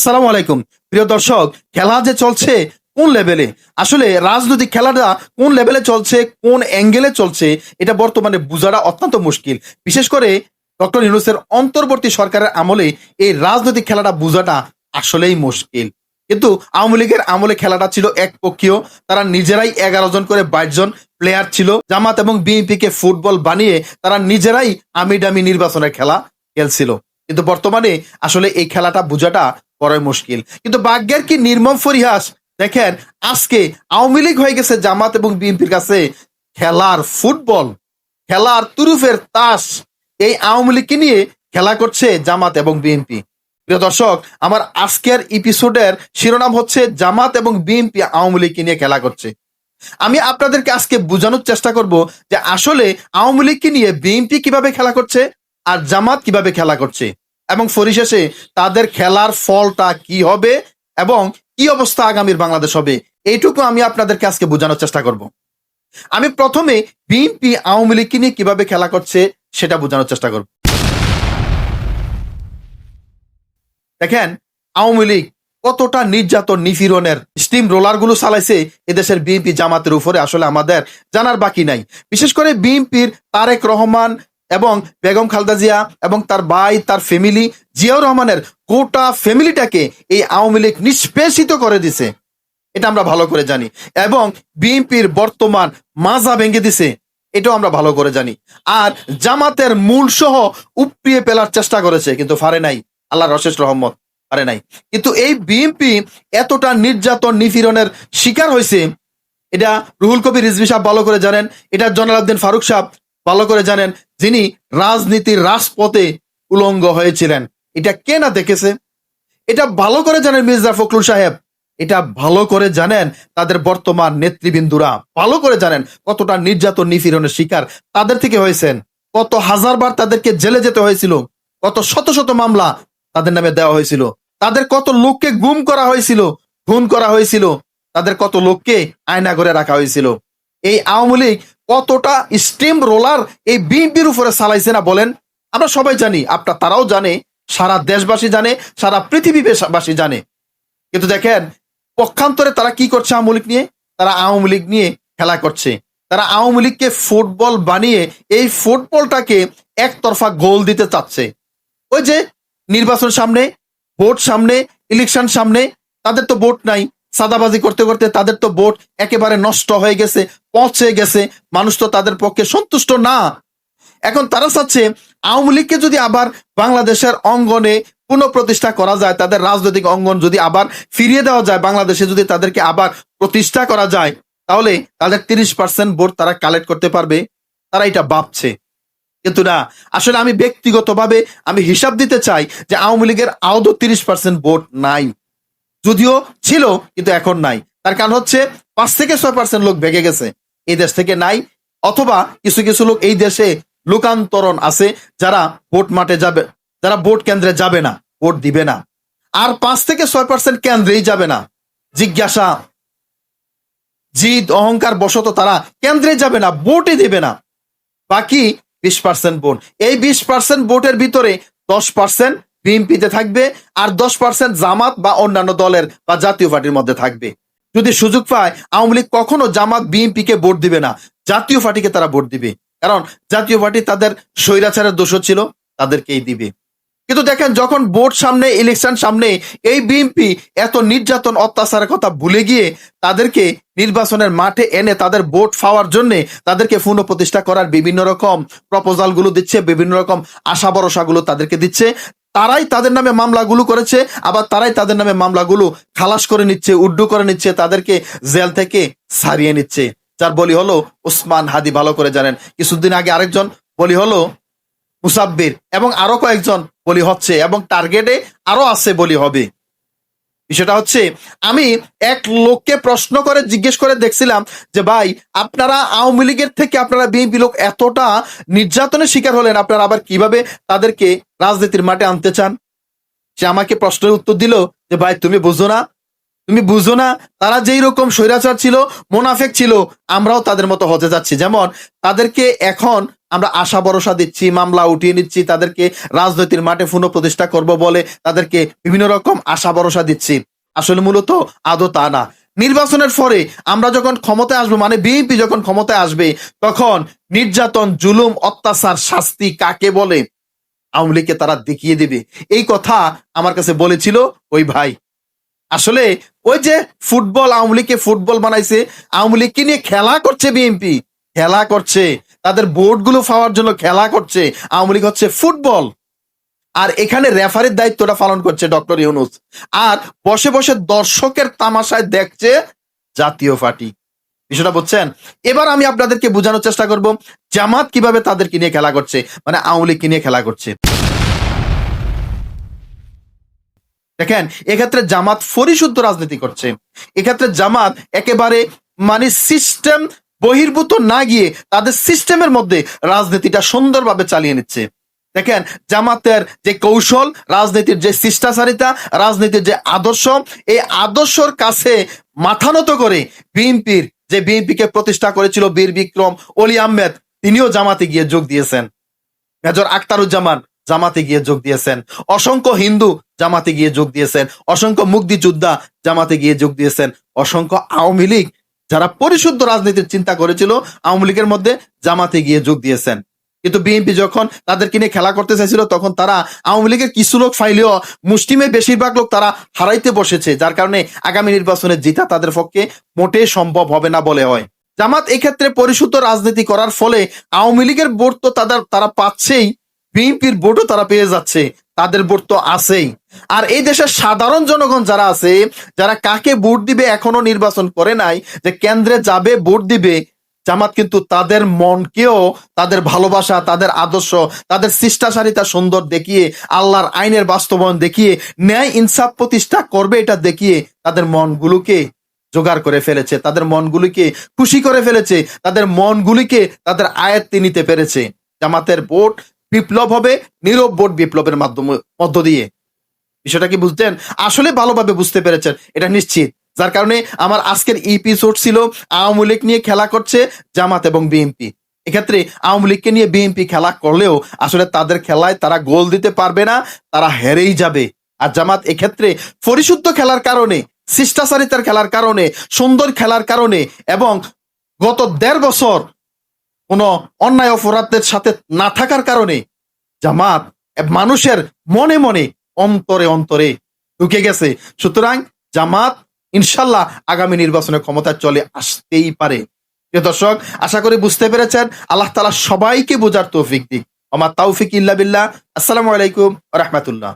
আসসালামু আলাইকুম। প্রিয় দর্শক, খেলা যে চলছে কোন লেভেলে? আসলে রাজনৈতিক খেলাটা কোন লেভেলে চলছে, কোন অ্যাঙ্গেলে চলছে, এটা বর্তমানে বোঝাটা অত্যন্ত মুশকিল। বিশেষ করে ডক্টর ইউনুসের অন্তর্বর্তী সরকারের আমলে এই রাজনৈতিক খেলাটা বোঝাটা আসলেই মুশকিল। কিন্তু আওয়ামী লীগের আমলে খেলাটা ছিল একপক্ষীয়। তারা নিজেরাই এগারো জন করে বাইশ জন প্লেয়ার ছিল। জামাত এবং বিএনপি কে ফুটবল বানিয়ে তারা নিজেরাই আমি ডামি নির্বাচনের খেলা খেলছিল। কিন্তু বর্তমানে আসলে এই খেলাটা বোঝাটা বড়ই মুশকিল। কিন্তু ভাগ্যের কি নির্মম পরিহাস? দেখেন, আজকে আওয়ামী লীগ হয়ে গেছে জামাত এবং বিএনপির কাছে খেলার ফুটবল, খেলার তুরুফের তাস। এই আওয়ামী লীগকে নিয়ে খেলা করছে জামাত এবং বিএনপি। প্রিয় দর্শক, আমার আজকের এপিসোডের শিরোনাম হচ্ছে জামাত এবং বিএনপি আওয়ামী লীগকে নিয়ে খেলা করছে। আমি আপনাদেরকে আজকে বোঝানোর চেষ্টা করব যে আসলে আওয়ামী লীগকে নিয়ে বিএনপি কীভাবে খেলা করছে আর জামাত কীভাবে খেলা করছে। এবং পরিশেষে তাদের খেলার ফলটা কি হবে এবং কি অবস্থা আগামীর বাংলাদেশ হবে, এইটুকু আমি আপনাদেরকে আজকে বোঝানোর চেষ্টা করব। আমি প্রথমে বিএনপি আওয়ামী লীগকে নিয়ে কীভাবে খেলা করছে সেটা বোঝানোর চেষ্টা করব। দেখেন, আওয়ামী লীগ কতটা নির্যাতন, নিপীড়নের স্টিম রোলারগুলো চালাইছে এদেশের বিএনপি জামাতের উপরে, আসলে আমাদের জানার বাকি নাই। বিশেষ করে বিএনপির তারেক রহমান এবং বেগম খালদা জিয়া এবং তার ভাই, তার ফ্যামিলি জিয়াউর রহমানের গোটা ফ্যামিলিটাকে এই আওয়ামী লীগ নিষ্পেষিত করে দিছে। এটা আমরা ভালো করে জানি। এবং বিএনপির বর্তমান মাজা ভেঙে দিছে। এটাও আমরা ভালো করে জানি। আর জামাতের মূল সহ উপড়িয়ে ফেলার চেষ্টা করেছে, কিন্তু ফারে নাই। আল্লাহ রশেষ রহমত পারে নাই। কিন্তু এই বিএনপি এতটা নির্যাতন, নিপীড়নের শিকার হয়েছে, এটা রুহুল কবির রিজভি সাহেব ভালো করে জানেন, এটা জনালউদ্দিন ফারুক সাহেব ভালো করে জানেন যিনি রাজনীতির রাজপথে উলঙ্গ হয়েছিলেন। এটা কে না দেখেছে? এটা ভালো করে জানেন মির্জা ফখরুল সাহেব। এটা ভালো করে জানেন তাদের বর্তমান নেতৃবৃন্দুরা। ভালো করে জানেন কতটা নির্যাতন, নিপীড়নের শিকার তাদের থেকে হয়েছেন। কত হাজারবার তাদেরকে জেলে যেতে হয়েছিল। কত শত শত মামলা তাদের নামে দেওয়া হয়েছিল। তাদের কত লোককে গুম করা হয়েছিল, খুন করা হয়েছিল। তাদের কত লোককে আয়না করে রাখা হয়েছিল। এই আওয়ামী লীগ কতটা স্টিম রোলার এই বিএনপির উপরে চালাইছে না বলেন? আমরা সবাই জানি, আপনার তারাও জানে, সারা দেশবাসী জানে, সারা পৃথিবীবাসী জানে। কিন্তু দেখেন, পক্ষান্তরে তারা কি করছে আওয়ামী লীগ নিয়ে? তারা আওয়ামী লীগ নিয়ে খেলা করছে। তারা আওয়ামী লীগকে ফুটবল বানিয়ে এই ফুটবলটাকে একতরফা গোল দিতে চাচ্ছে। ওই যে নির্বাচন সামনে, ভোট সামনে ইলেকশন সামনে, তাদের তো ভোট নাই। সাদাবাজি করতে করতে তাদের তো ভোট একেবারে নষ্ট হয়ে গেছে পৌঁছে গেছে। মানুষ তো তাদের পক্ষে সন্তুষ্ট না। এখন তারা চাচ্ছে আওয়ামী লীগকে যদি আবার বাংলাদেশের অঙ্গনে পুনঃপ্রতিষ্ঠা করা যায়, তাদের রাজনৈতিক অঙ্গন যদি আবার ফিরিয়ে দেওয়া যায়, বাংলাদেশে যদি তাদেরকে আবার প্রতিষ্ঠা করা যায়, তাহলে তাদের তিরিশ পার্সেন্ট ভোট তারা কালেক্ট করতে পারবে। তারা এটা ভাবছে। কিন্তু না, আসলে আমি ব্যক্তিগতভাবে আমি হিসাব দিতে চাই যে আওয়ামী লীগের আদৌ তিরিশ পার্সেন্ট ভোট নাই। যদিও ছিল, কিন্তু এখন নাই। তার কারণ হচ্ছে, পাঁচ থেকে ছয় পার্সেন্ট লোক ভেগে গেছে এই দেশ থেকে নাই, অথবা কিছু কিছু লোক এই দেশে লোকান্তরণ আছে, যারা ভোট মাঠে যাবে, যারা ভোট কেন্দ্রে যাবে না, ভোট দিবে না। আর পাঁচ থেকে ছয় পার্সেন্ট কেন্দ্রেই যাবে না। জিজ্ঞাসা, জিদ, অহংকার বশত তারা কেন্দ্রে যাবে না, ভোটই দিবে না। বাকি বিশ পার্সেন্ট ভোট। এই বিশ পার্সেন্ট ভোটের ভিতরে দশ পার্সেন্ট বিএনপিতে থাকবে আর দশ পার্সেন্ট জামাত বা অন্যান্য দলের বা জাতীয় পার্টির মধ্যে থাকবে। যদি সুযোগ পায়, আওয়ামী লীগ কখনো জামাত বিএনপি কে ভোট দিবে না, জাতীয় পার্টিকে তারা ভোট দিবে। কারণ জাতীয় পার্টি তাদের স্বৈরাচারের দোষ ছিল, তাদেরকেই দিবে। কিন্তু দেখেন, যখন ভোট সামনে ইলেকশন সামনে এই বিএনপি এত নির্যাতন, অত্যাচারের কথা ভুলে গিয়ে তাদেরকে নির্বাচনের মাঠে এনে তাদের ভোট পাওয়ার জন্য তাদেরকে পুনঃপ্রতিষ্ঠা করার বিভিন্ন রকম প্রপোজালগুলো দিচ্ছে, বিভিন্ন রকম আশা ভরসাগুলো তাদেরকে দিচ্ছে। তারাই তাদের নামে মামলাগুলো করেছে, আবার তারাই তাদের নামে মামলাগুলো খালাস করে নিচ্ছে, উড্ডু করে নিচ্ছে, তাদেরকে জেল থেকে সারিয়ে নিচ্ছে। যার বলি হলো উসমান হাদি ভালো করে জানেন। কিছুদিন আগে আরেকজন বলি হলো, মুসাব্বির, এবং আরও কয়েকজন বলি হচ্ছে, এবং টার্গেটে আরও আছে বলি হবে। বিষয়টা হচ্ছে, আমি এক লোককে প্রশ্ন করে জিজ্ঞেস করে দেখছিলাম যে, ভাই, আপনারা আওয়ামী লীগের থেকে আপনারা বিএনপি লোক এতটা নির্যাতনের শিকার হলেন, আপনারা আবার কীভাবে তাদেরকে রাজনীতির মাঠে আনতে চান? সে আমাকে প্রশ্নের উত্তর দিল যে, ভাই, তুমি বুঝো না তুমি বুঝো না, তারা যেই রকম স্বৈরাচার ছিল, মোনাফেক ছিল, আমরাও তাদের মতো হতে যাচ্ছি। যেমন, তাদেরকে এখন আমরা আশা ভরসা দিচ্ছি, মামলা উঠিয়ে নিচ্ছি, তাদেরকে রাজনৈতিক মাঠে পুনঃপ্রতিষ্ঠা করব বলে তাদেরকে বিভিন্ন রকম আশা ভরসা দিচ্ছি। আসলে মূলত আদৌ তা না। নির্বাচনের পরে আমরা যখন ক্ষমতায় আসব মানে বিএনপি যখন ক্ষমতায় আসবে, তখন নির্যাতন, জুলুম, অত্যাচার, শাস্তি কাকে বলে? আওয়ামী লীগকে তারা দেখিয়ে দেবে। এই কথা আমার কাছে বলেছিল ওই ভাই। আসলে ওই যে ফুটবল, আওয়ামী লীগকে ফুটবল বানাইছে, আওয়ামী লীগকে নিয়ে খেলা করছে বিএনপি? খেলা করছে। তাদের বোর্ডগুলো পাওয়ার জন্য খেলা করছে। আওয়ামী লীগ হচ্ছে ফুটবল। আর এখানে রেফারির দায়িত্বটা পালন করছে ডক্টর ইউনুস। আর বসে বসে দর্শকের তামাশায় দেখছে জাতীয় পার্টি। বিষয়টা বুঝছেন? এবার আমি আপনাদেরকে বোঝানোর চেষ্টা করব, জামাত কীভাবে তাদেরকে নিয়ে খেলা করছে? মানে আওয়ামী লীগকে নিয়ে খেলা করছে? দেখেন, এক্ষেত্রে জামাত পরিশুদ্ধ রাজনীতি করছে। এক্ষেত্রে জামাত একেবারে মানে সিস্টেম বহির্ভূত না গিয়ে তাদের সিস্টেমের মধ্যে রাজনীতিটা সুন্দরভাবে চালিয়ে নিচ্ছে। দেখেন, জামাতের যে কৌশল, রাজনীতির যে শিষ্টাচারিতা, রাজনীতির যে আদর্শ, এই আদর্শর কাছে মাথা নত করে বিএনপির যে বিএনপিকে প্রতিষ্ঠা করেছিল বীর বিক্রম, অলি আহমেদ, তিনিও জামাতে গিয়ে যোগ দিয়েছেন। মেজর আক্তারুজ্জামান জামাতে গিয়ে যোগ দিয়েছেন। অসংখ্য হিন্দু জামাতে গিয়ে যোগ দিয়েছেন। অসংখ্য মুক্তিযোদ্ধা জামাতে গিয়ে যোগ দিয়েছেন। অসংখ্য আওয়ামী লীগ যারা পরিশুদ্ধ রাজনীতির চিন্তা করেছিল, আওয়ামী লীগের মধ্যে জামাতে গিয়ে যোগ দিয়েছেন। কিন্তু বিএনপি যখন তাদেরকে নিয়ে খেলা করতে চাইছিল, তখন তারা আওয়ামী লীগের কিছু লোক ফাইলেও মুসলিমে বেশিরভাগ লোক তারা হারাইতে বসেছে, যার কারণে আগামী নির্বাচনে জিতা তাদের পক্ষে মোটেই সম্ভব হবে না বলে হয়। জামাত এক্ষেত্রে পরিশুদ্ধ রাজনীতি করার ফলে আওয়ামী লীগের ভোট তো তাদের, তারা পাচ্ছেই, বিএনপির ভোটও তারা পেয়ে যাচ্ছে, তাদের ভোট তো আছেই। আর এই দেশের সাধারণ জনগণ যারা আছে, যারা কাকে ভোট দিবে এখনও নির্বাচন করে নাই, যে কেন্দ্রে যাবে ভোট দিবে, জামাত কিন্তু তাদের মনকেও, তাদের ভালোবাসা, তাদের আদর্শ, তাদের শিষ্টাচারিতা সুন্দর দেখিয়ে, আল্লাহর আইনের বাস্তবায়ন দেখিয়ে, ন্যায় ইনসাফ প্রতিষ্ঠা করবে এটা দেখিয়ে তাদের মনগুলোকে জোগাড় করে ফেলেছে, তাদের মনগুলিকে খুশি করে ফেলেছে, তাদের মনগুলিকে তাদের আয়ত্তে নিতে পেরেছে। জামাতের ভোট বিপ্লব হবে, নীরব ভোট বিপ্লবের মাধ্যমে, মধ্য দিয়ে। বিষয়টা কি বুঝতেন? আসলে ভালোভাবে বুঝতে পেরেছেন, এটা নিশ্চিত। যার কারণে আমার আজকের এপিসোড ছিল আওয়ামী লীগ নিয়ে খেলা করছে জামাত এবং বিএনপি এক্ষেত্রে আওয়ামী লীগকে নিয়ে বিএনপি খেলা করলেও আসলে তাদের খেলায় তারা গোল দিতে পারবে না, তারা হেরেই যাবে। আর জামাত এক্ষেত্রে পরিশুদ্ধ খেলার কারণে, শিষ্টাচারিতার খেলার কারণে, সুন্দর খেলার কারণে এবং গত দেড় বছর কোনো অন্যায় অপরাধের সাথে না থাকার কারণে জামাত মানুষের মনে মনে অন্তরে অন্তরে ঢুকে গেছে। সুতরাং জামাত ইনশাল্লাহ আগামী নির্বাচনে ক্ষমতা চলে আসতেই পারে। দর্শক, আশা করি বুঝতে পেরেছেন, আল্লাহ তালা সবাইকে বোঝার তৌফিক দিক। আমার তাওফিক ইল্লা বিল্লাহ। আসসালামু আলাইকুম রহমতুল্লাহ।